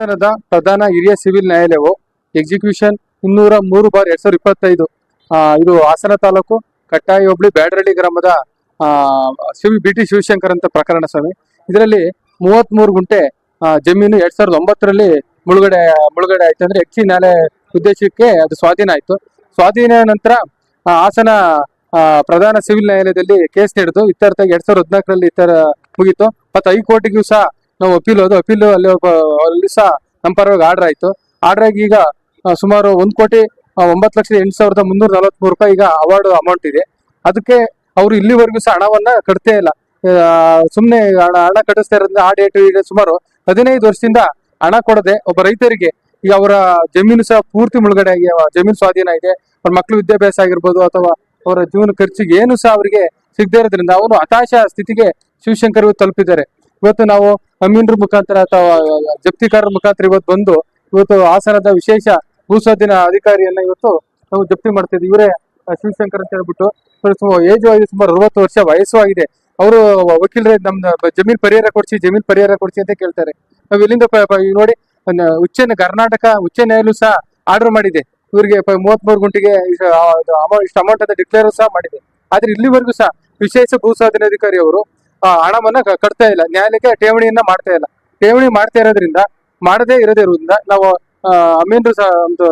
ಪ್ರಧಾನ ಹಿರಿಯ ಸಿವಿಲ್ ನ್ಯಾಯಾಲಯವು ಎಕ್ಸಿಕ್ಯೂಷನ್ ಇನ್ನೂರ ಮೂರು ಬಾರ್ ಎರಡ್ ಸಾವಿರದ ಇಪ್ಪತ್ತೈದು. ಇದು ಹಾಸನ ತಾಲೂಕು ಕಟ್ಟಾಯಿ ಹೋಬಳಿ ಬ್ಯಾಡರಳ್ಳಿ ಗ್ರಾಮದ ಶಿವ ಬಿ ಟಿ ಶಿವಶಂಕರ್ ಅಂತ ಪ್ರಕರಣ ಸ್ವಾಮಿ. ಇದರಲ್ಲಿ ಮೂವತ್ತ್ ಮೂರು ಗುಂಟೆ ಜಮೀನು ಎರಡ್ ಸಾವಿರದ ಒಂಬತ್ತರಲ್ಲಿ ಮುಳುಗಡೆ ಮುಳುಗಡೆ ಆಯ್ತು ಅಂದ್ರೆ ಎಕ್ಸಿ ನ್ಯಾಯಾಲಯ ಉದ್ದೇಶಕ್ಕೆ ಅದು ಸ್ವಾಧೀನ ಆಯ್ತು. ಸ್ವಾಧೀನ ನಂತರ ಹಾಸನ ಪ್ರಧಾನ ಸಿವಿಲ್ ನ್ಯಾಯಾಲಯದಲ್ಲಿ ಕೇಸ್ ನಡೆದು ಇತ್ಯರ್ಥ ಎರಡ್ ಸಾವಿರದ ಹದಿನಾಲ್ಕರಲ್ಲಿ ಇತ್ತರ ಮುಗೀತು. ಮತ್ತು ಹೈಕೋರ್ಟ್ಗೂ ಸಹ ನಾವು ಅಪೀಲ್ ಹೋದು ಅಪೀಲ್ ಅಲ್ಲಿ ಒಬ್ಬ- ಅಲ್ಲಿ ಸಹ ನಮ್ಮ ಪರವಾಗಿ ಆರ್ಡರ್ ಆಯಿತು. ಆರ್ಡರ್ ಆಗಿ ಈಗ ಸುಮಾರು ಒಂದು ಕೋಟಿ ಒಂಬತ್ತು ಲಕ್ಷದ ಎಂಟು ಸಾವಿರದ ಮುನ್ನೂರ ನಲವತ್ಮೂರು ರೂಪಾಯಿ ಈಗ ಅವಾರ್ಡ್ ಅಮೌಂಟ್ ಇದೆ. ಅದಕ್ಕೆ ಅವರು ಇಲ್ಲಿವರೆಗೂ ಸಹ ಹಣವನ್ನ ಕಟ್ತೇ ಇಲ್ಲ. ಸುಮ್ಮನೆ ಹಣ ಹಣ ಕಟ್ಟಿಸ್ತಾ ಇರೋದ್ರಿಂದ ಆ ಡೇಟ್ ಸುಮಾರು ಹದಿನೈದು ವರ್ಷದಿಂದ ಹಣ ಕೊಡದೆ ಒಬ್ಬ ರೈತರಿಗೆ ಈಗ ಅವರ ಜಮೀನು ಸಹ ಪೂರ್ತಿ ಮುಳುಗಡೆ ಆಗಿ ಜಮೀನು ಸ್ವಾಧೀನ ಇದೆ. ಅವ್ರ ಮಕ್ಕಳು ವಿದ್ಯಾಭ್ಯಾಸ ಆಗಿರ್ಬೋದು ಅಥವಾ ಅವರ ಜೀವನ ಖರ್ಚಿಗೆ ಏನು ಸಹ ಅವರಿಗೆ ಸಿಗದೇ ಇರೋದ್ರಿಂದ ಅವನು ಹತಾಶ ಸ್ಥಿತಿಗೆ ಶಿವಶಂಕರ್ ತಲುಪಿದ್ದಾರೆ. ಇವತ್ತು ನಾವು ಅಮೀನ್ರ ಮುಖಾಂತರ ಅಥವಾ ಜಪ್ತಿಕಾರರ ಮುಖಾಂತರ ಇವತ್ತು ಬಂದು, ಇವತ್ತು ಹಾಸನದ ವಿಶೇಷ ಭೂಸ್ವಾಧೀನ ಅಧಿಕಾರಿಯನ್ನ ಇವತ್ತು ನಾವು ಜಪ್ತಿ ಮಾಡ್ತಿದ್ವಿ. ಇವರೇ ಶಿವಶಂಕರ್ ಅಂತ ಹೇಳ್ಬಿಟ್ಟು ಏಜು ಆಗಿದೆ ಸುಮಾರು ಅರವತ್ತು ವರ್ಷ ವಯಸ್ಸು ಆಗಿದೆ ಅವರು ವಕೀಲರೇ ನಮ್ಮ ಜಮೀನ್ ಪರಿಹಾರ ಕೊಡ್ಸಿ, ಜಮೀನ್ ಪರಿಹಾರ ಕೊಡ್ಸಿ ಅಂತ ಕೇಳ್ತಾರೆ. ನಾವು ಇಲ್ಲಿಂದ ನೋಡಿ ಉಚ್ಚ ಕರ್ನಾಟಕ, ಉಚ್ಚ ನ್ಯಾಯಾಲಯ ಸಹ ಆರ್ಡರ್ ಮಾಡಿದೆ. ಇವರಿಗೆ ಮೂವತ್ಮೂರು ಗುಂಟಿಗೆ ಇಷ್ಟು ಅಮೌಂಟ್ ಅಂತ ಡಿಕ್ಲೇರ್ ಸಹ ಮಾಡಿದೆ. ಆದ್ರೆ ಇಲ್ಲಿವರೆಗೂ ಸಹ ವಿಶೇಷ ಭೂಸ್ವಾಧೀನಾಧಿಕಾರಿ ಅವರು ಆ, ಹಣವನ್ನ ಕಟ್ತಾ ಇಲ್ಲ. ನ್ಯಾಯಾಲಯಕ್ಕೆ ಠೇವಣಿಯನ್ನ ಮಾಡ್ತಾ ಇಲ್ಲ. ಠೇವಣಿ ಮಾಡ್ತಾ ಇರೋದ್ರಿಂದ ಮಾಡದೇ ಇರೋದೇ ಇರೋದ್ರಿಂದ ನಾವು ಆ, ಅಮೀನ್ರು ಸಹ ಒಂದು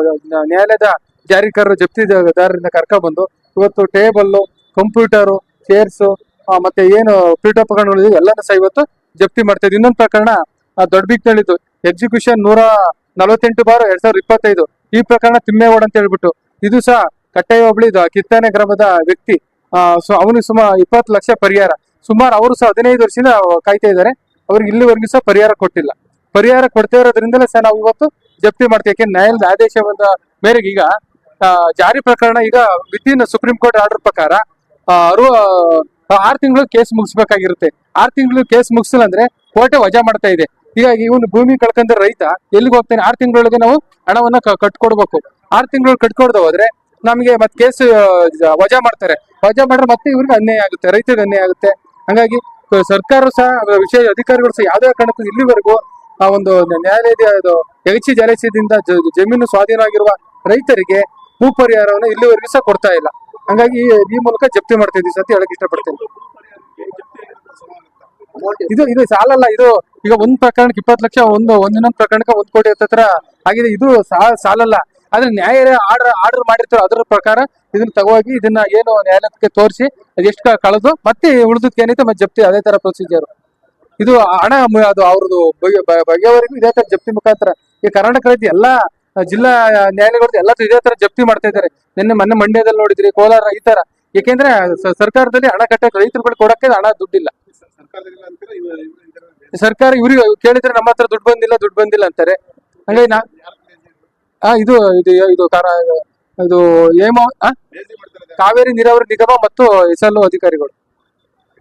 ನ್ಯಾಯಾಲಯದ ಜಾರಿಕಾರರು ಜಪ್ತಿದಾರರಿಂದ ಕರ್ಕೊಂಡ್ಬಂದು ಇವತ್ತು ಟೇಬಲ್ಲು ಕಂಪ್ಯೂಟರು ಚೇರ್ಸು ಮತ್ತೆ ಏನು ಪೀಠೋಪಕರಣಗಳು ಎಲ್ಲಾನು ಸಹ ಇವತ್ತು ಜಪ್ತಿ ಮಾಡ್ತಾ ಇದ್ದೀವಿ ಇನ್ನೊಂದು ಪ್ರಕರಣ ದೊಡ್ಡ ಬಿಕ್ನಳ್ಳಿದ್ದು ಎಕ್ಸಿಕ್ಯೂಷನ್ ನೂರ ನಲವತ್ತೆಂಟು ಬಾರು ಎರಡ್ ಸಾವಿರದ ಇಪ್ಪತ್ತೈದು. ಈ ಪ್ರಕರಣ ತಿಮ್ಮೇಗೌಡ ಅಂತ ಹೇಳ್ಬಿಟ್ಟು ಇದು ಸಹ ಕಟ್ಟೆ ಹೋಬಳಿದು ಕಿತ್ತಾನೆ ಗ್ರಾಮದ ವ್ಯಕ್ತಿ. ಸೊ ಅವನಿಗೆ ಸುಮಾರು ಇಪ್ಪತ್ತು ಲಕ್ಷ ಪರಿಹಾರ. ಸುಮಾರು ಅವರು ಸಹ ಹದಿನೈದು ವರ್ಷದಿಂದ ಕಾಯ್ತಾ ಇದ್ದಾರೆ. ಅವ್ರಿಗೆ ಇಲ್ಲಿವರೆಗೂ ಸಹ ಪರಿಹಾರ ಕೊಟ್ಟಿಲ್ಲ. ಪರಿಹಾರ ಕೊಡ್ತಾ ಇರೋದ್ರಿಂದಲೇ ಸಹ ನಾವು ಇವತ್ತು ಜಪ್ತಿ ಮಾಡ್ತೀವಿ. ಯಾಕೆ ನ್ಯಾಯಾಲಯದ ಆದೇಶವಾದ ಮೇರೆಗೆ ಈಗ ಜಾರಿ ಪ್ರಕರಣ ಈಗ ವಿತಿನ್ ಸುಪ್ರೀಂ ಕೋರ್ಟ್ ಆರ್ಡರ್ ಪ್ರಕಾರ ಅವರು ಆರು ತಿಂಗಳು ಕೇಸ್ ಮುಗಿಸ್ಬೇಕಾಗಿರುತ್ತೆ. ಆರು ತಿಂಗಳು ಕೇಸ್ ಮುಗಿಸಿಲ್ಲ ಅಂದ್ರೆ ಕೋರ್ಟೆ ವಜಾ ಮಾಡ್ತಾ ಇದೆ. ಹೀಗಾಗಿ ಇವನು ಭೂಮಿ ಕಳ್ಕೊಂಡ್ರೆ ರೈತ ಎಲ್ಲಿಗೆ ಹೋಗ್ತಾನೆ? ಆರು ತಿಂಗಳೊಳಗೆ ನಾವು ಹಣವನ್ನ ಕಟ್ಕೊಡ್ಬೇಕು. ಆರು ತಿಂಗಳು ಕಟ್ಕೊಡ್ದು ಹೋದ್ರೆ ನಮಗೆ ಮತ್ತೆ ಕೇಸ್ ವಜಾ ಮಾಡ್ತಾರೆ. ವಜಾ ಮಾಡಿದ್ರೆ ಮತ್ತೆ ಇವ್ರಿಗೆ ಅನ್ಯಾಯ ಆಗುತ್ತೆ, ರೈತರಿಗೆ ಅನ್ಯಾಯ ಆಗುತ್ತೆ. ಹಂಗಾಗಿ ಸರ್ಕಾರ ಸಹ ವಿಶೇಷ ಅಧಿಕಾರಿಗಳು ಸಹ ಯಾವುದೇ ಕಾರಣಕ್ಕೂ ಇಲ್ಲಿವರೆಗೂ ಆ ಒಂದು ನ್ಯಾಯಾಲಯದ ಎಗಚಿ ಜಲಸಿದಿಂದ ಜಮೀನು ಜಮೀನು ಸ್ವಾಧೀನವಾಗಿರುವ ರೈತರಿಗೆ ಭೂ ಪರಿಹಾರವನ್ನು ಇಲ್ಲಿವರೆಗೂ ಸಹ ಕೊಡ್ತಾ ಇಲ್ಲ. ಹಂಗಾಗಿ ಈ- ಮೂಲಕ ಜಪ್ತಿ ಮಾಡ್ತಾ ಇದ್ದೀವಿ ಸತಿ ಹೇಳಕ್ ಇಷ್ಟಪಡ್ತೇನೆ. ಇದು ಇದು ಸಾಲಲ್ಲ, ಇದು ಈಗ ಒಂದ್ ಪ್ರಕರಣಕ್ಕೆ ಇಪ್ಪತ್ತು ಲಕ್ಷ, ಒಂದು, ಒಂದಿನೊಂದು ಪ್ರಕರಣಕ್ಕೆ ಒಂದ್ ಕೋಟಿ ಹತ್ರ ಆಗಿದೆ. ಇದು ಸಾಲ ಸಾಲಲ್ಲ. ಆದ್ರೆ ನ್ಯಾಯಾಲಯ ಆರ್ಡರ್ ಆರ್ಡರ್ ಮಾಡಿರ್ತಾರೆ ಅದರ ಪ್ರಕಾರ ಇದನ್ನ ತಗೋಗಿ ಇದನ್ನ ಏನು ನ್ಯಾಯಾಲಯಕ್ಕೆ ತೋರಿಸಿ ಅದೆಷ್ಟು ಕಳೆದು ಮತ್ತೆ ಉಳಿದಕ್ಕೆ ಏನೈತೆ ಮತ್ತೆ ಜಪ್ತಿ, ಅದೇ ತರ ಪ್ರೊಸೀಜರ್ ಇದು ಹಣ ಅದು ಅವ್ರದ್ದು ಬಗೆ- ಬ- ಬಗೆವರೆಗೂ ಇದೇ ತರ ಜಪ್ತಿ ಮುಖಾಂತರ. ಈ ಕರ್ನಾಟಕ ರೈತ ಎಲ್ಲಾ ಜಿಲ್ಲಾ ನ್ಯಾಯಾಲಯಗಳದ್ದು ಎಲ್ಲ ಇದೇ ತರ ಜಪ್ತಿ ಮಾಡ್ತಾ ಇದಾರೆ ನಿನ್ನೆ ಮೊನ್ನೆ ಮಂಡ್ಯದಲ್ಲಿ ನೋಡಿದ್ರಿ, ಕೋಲಾರ ಈ ತರ. ಏಕೆಂದ್ರೆ ಸರ್ಕಾರದಲ್ಲಿ ಹಣ ಕಟ್ಟಕ್ಕೆ ರೈತರುಗಳು ಕೊಡಕ್ಕೆ ಹಣ ದುಡ್ಡಿಲ್ಲ. ಸರ್ಕಾರ ಇವ್ರಿಗೆ ಕೇಳಿದ್ರೆ ನಮ್ಮ ಹತ್ರ ದುಡ್ಡು ಬಂದಿಲ್ಲ ದುಡ್ಡು ಬಂದಿಲ್ಲ ಅಂತಾರೆ. ಹಂಗಾಗಿ ನಾ ಇದು ಇದು ಇದು ಇದು ಏಮೋ ಕಾವೇರಿ ನೀರಾವರಿ ನಿಗಮ ಮತ್ತು ಎಸ್ ಎಲ್ ಅಧಿಕಾರಿಗಳು.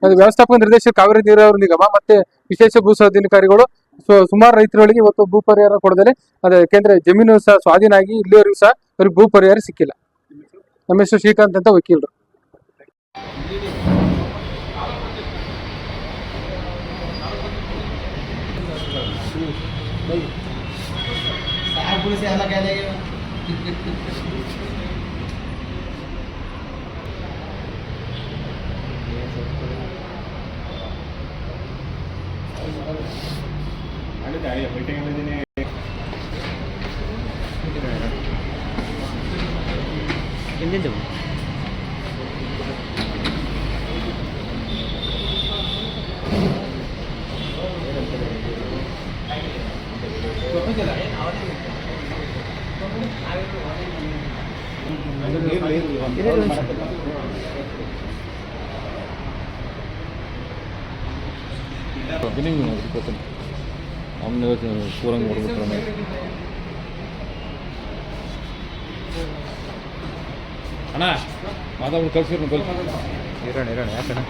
ಅದು ವ್ಯವಸ್ಥಾಪಕ ನಿರ್ದೇಶಕ ಕಾವೇರಿ ನೀರಾವರಿ ನಿಗಮ ಮತ್ತೆ ವಿಶೇಷ ಭೂ ಸ್ವಾಧೀನಕಾರಿಗಳು. ಸು- ಸುಮಾರು ರೈತರುಗಳಿಗೆ ಇವತ್ತು ಭೂ ಪರಿಹಾರ ಕೊಡದಲ್ಲಿ ಅದೇ ಯಾಕೆಂದ್ರೆ ಜಮೀನು ಸಹ ಸ್ವಾಧೀನ ಆಗಿ ಇಲ್ಲಿವರೆಗೂ ಸಹ ಅವ್ರಿಗೆ ಭೂ ಪರಿಹಾರ ಸಿಕ್ಕಿಲ್ಲ. ನಮ್ಮ ಹೆಸರು ಶ್ರೀಕಾಂತ್ ಅಂತ ವಕೀಲರು. അടുത്ത ആയി അപ്പോഴത്തേക്കും ഇതിനെ എന്തിൻ്റെ देगा ಬಿಲ್ಲಿಂಗ್ ಅದಕ್ಕೋಸ್ಕರ ಅವನ್ನ ಪೂರಂಗ್ ಹೊಡ್ಬಿಟ್ರೆ ಅಣ್ಣ ಮಾತಾಡ್ಬಿಟ್ಟು ಕಳ್ಸಿರ್ನು ಕಳ್ಸಿ ಇರೋಣ ಇರೋಣ ಯಾಕಣ್ಣ